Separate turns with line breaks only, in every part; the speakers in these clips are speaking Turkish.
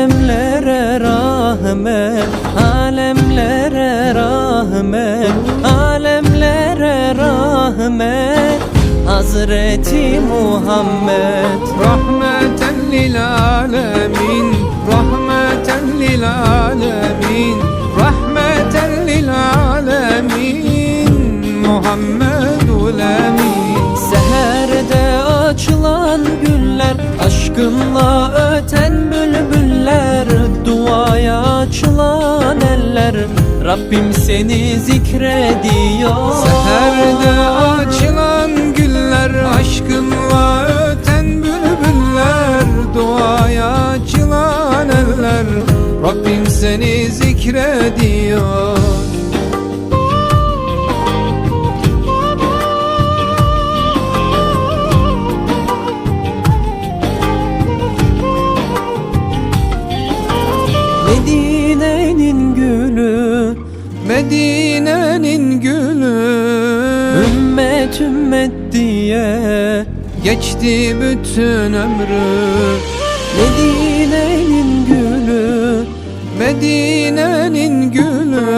Alemlere rahmet Alemlere rahmet Alemlere rahmet. Hazreti Muhammed.
Rahmeten lil alemin Rahmeten lil alemin
eller Rabbim seni zikrediyor.
Seherde açılan güller Aşkınla öten bülbüller Duaya açılan eller Rabbim seni zikrediyor.
Gülü
Medine'nin gülü.
Ümmet ümmet diye
Geçti bütün ömrü.
Medine'nin gülü.
Medine'nin gülü.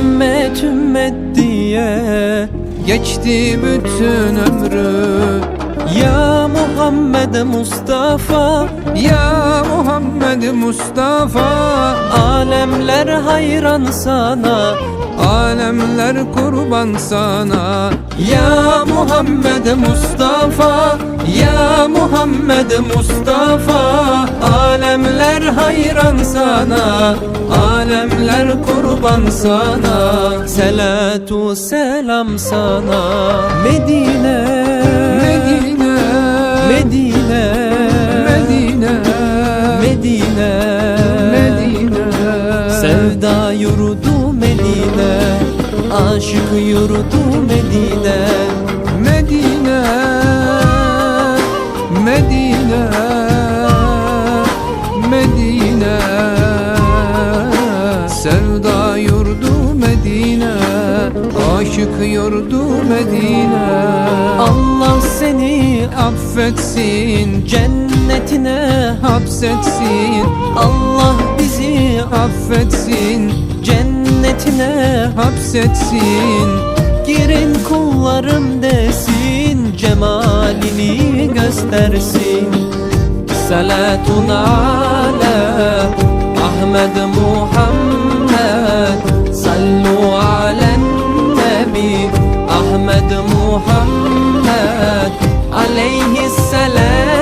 Ümmet ümmet diye
Geçti bütün ömrü
Muhammed Mustafa.
Ya Muhammed Mustafa
Alemler hayran sana
Alemler kurban sana.
Ya Muhammed Mustafa Ya Muhammed Mustafa Alemler hayran sana Alemler kurban sana. Selatu selam sana Medine
Medine
Medine
Medine
Medine
Medine.
Sevda yurdu Medine Aşık yurdu Medine.
Medine Medine Medine. Sevda yurdu Medine Aşık yurdu Medine.
Allah seni
Affetsin
cennetine
Hapsetsin.
Allah bizi
Affetsin
cennetine
Hapsetsin.
Girin kullarım desin Cemalini göstersin. Salatun ala Ahmed أحمد محمد عليه السلام.